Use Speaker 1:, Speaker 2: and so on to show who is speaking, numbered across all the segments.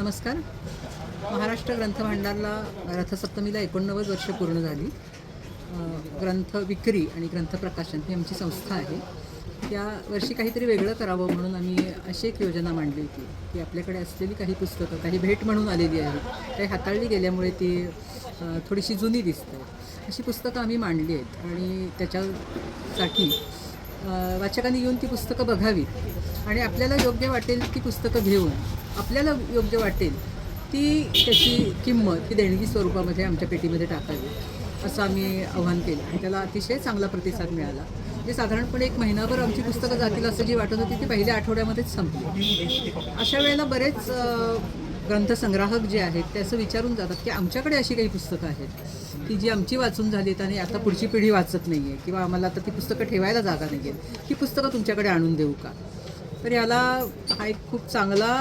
Speaker 1: नमस्कार. महाराष्ट्र ग्रंथ भांडारला रथसप्तमीला एकोणनव्वद वर्ष पूर्ण झाली. ग्रंथ विक्री आणि ग्रंथ प्रकाशन ही आमची संस्था आहे. त्या वर्षी काहीतरी वेगळं करावं म्हणून आम्ही अशी एक योजना मांडली होती की आपल्याकडे असलेली काही पुस्तकं काही भेट म्हणून आलेली आहेत काही हाताळली गेल्यामुळे ती थोडीशी जुनी दिसते. अशी पुस्तकं आम्ही मांडली आहेत आणि त्याच्यासाठी वाचकांनी येऊन ती पुस्तकं बघावीत आणि आपल्याला योग्य वाटेल ती पुस्तकं घेऊन आपल्याला योग्य वाटेल ती त्याची किंमत ही देणगी स्वरूपामध्ये आमच्या पेटीमध्ये टाकावी असं आम्ही आव्हान केलं. आणि त्याला अतिशय चांगला प्रतिसाद मिळाला. म्हणजे साधारणपणे एक महिनाभर आमची पुस्तकं जातील असं जी वाटत होती ती पहिल्या आठवड्यामध्येच संपली. अशा वेळेला बरेच ग्रंथसंग्राहक जे आहेत ते असं विचारून जातात की आमच्याकडे अशी काही पुस्तकं आहेत. की जी आमची वाचून झालीत आणि आता पुढची पिढी वाचत नाही आहे किंवा आम्हाला आता ती पुस्तकं ठेवायला जागा नाही आहेत ही पुस्तकं तुमच्याकडे आणून देऊ का? तर याला हा एक खूप चांगला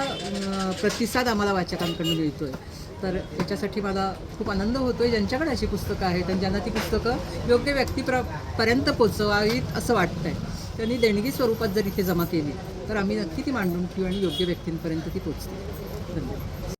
Speaker 1: प्रतिसाद आम्हाला वाचकांकडून मिळतो आहे तर याच्यासाठी मला खूप आनंद होतो आहे ज्यांच्याकडे अशी पुस्तकं आहेत आणि ज्यांना ती पुस्तकं योग्य व्यक्तीप्र पर्यंत पोचवावीत असं वाटतं आहे त्यांनी देणगी स्वरूपात जर इथे जमा केली तर आम्ही नक्की ती मांडून ठेवू आणि योग्य व्यक्तींपर्यंत ती पोचते धन्यवाद.